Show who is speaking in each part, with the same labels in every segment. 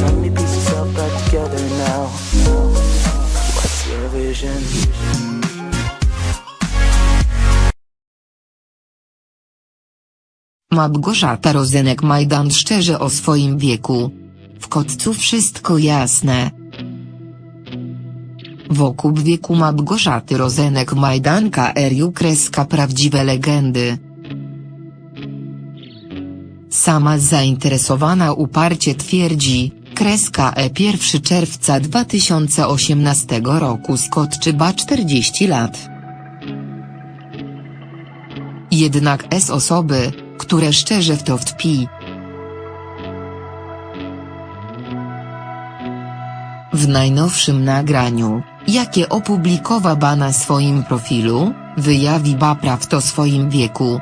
Speaker 1: Yourself back together now. What's your vision?
Speaker 2: Małgorzata Rozenek-Majdan szczerze o swoim wieku. W kotcu wszystko jasne. Wokół wieku Małgorzaty Rozenek-Majdanka Eriu kreska prawdziwe legendy. Sama zainteresowana uparcie twierdzi, kreska E 1 czerwca 2018 roku Scott czyba 40 lat. Jednak S osoby, które szczerze w to wtpi. W najnowszym nagraniu, jakie opublikowała na swoim profilu, wyjawi Bapraw o swoim wieku.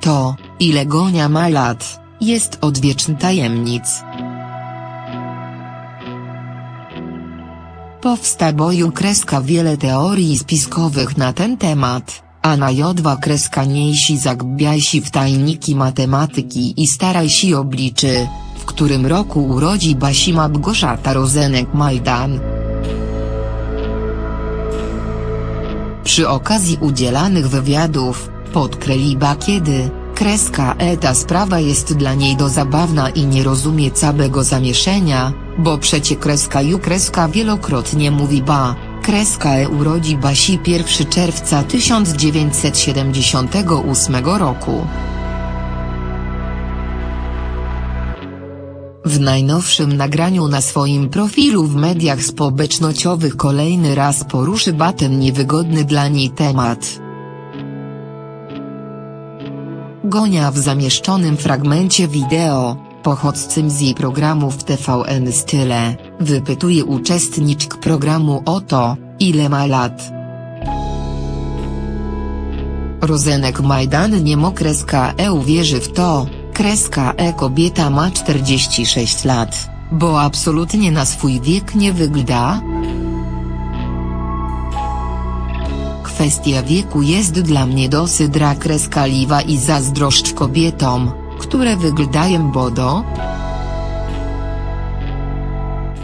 Speaker 2: To, ile Gonia ma lat, jest odwieczny tajemnic. Powstało kreska wiele teorii spiskowych na ten temat, a na jodwa kreska niejsi zagłębiaj się w tajniki matematyki i staraj się obliczy, w którym roku urodzi Basi Małgorzata Rozenek-Majdan. Przy okazji udzielanych wywiadów, podkreśliła kiedy, kreska E ta sprawa jest dla niej do zabawna i nie rozumie całego zamieszania, bo przecie kreska Ju kreska wielokrotnie mówi ba, kreska E urodzi Basi 1 czerwca 1978 roku. W najnowszym nagraniu na swoim profilu w mediach społecznościowych kolejny raz poruszy ten niewygodny dla niej temat. Gonia w zamieszczonym fragmencie wideo, pochodzącym z programów TVN Style, wypytuje uczestniczk programu o to, ile ma lat. Rozenek Majdan nie mo kreska E uwierzy w to, kreska E kobieta ma 46 lat, bo absolutnie na swój wiek nie wygląda. Kwestia wieku jest dla mnie dosyć kreska i zazdroszcz kobietom, które wyglądają bodo.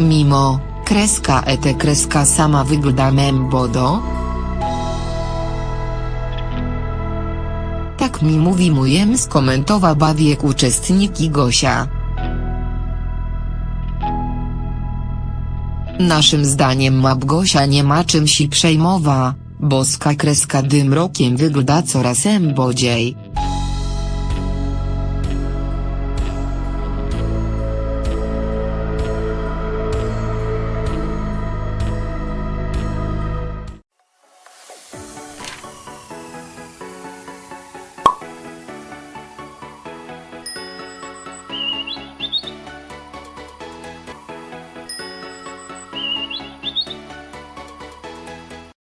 Speaker 2: Mimo, kreska et kreska sama wygląda mem bodo. Tak mi mówi mójem skomentowała wiek uczestniki Gosia. Naszym zdaniem Małgosia nie ma czym się przejmowa, boska kreska dym rokiem wygląda coraz bodziej.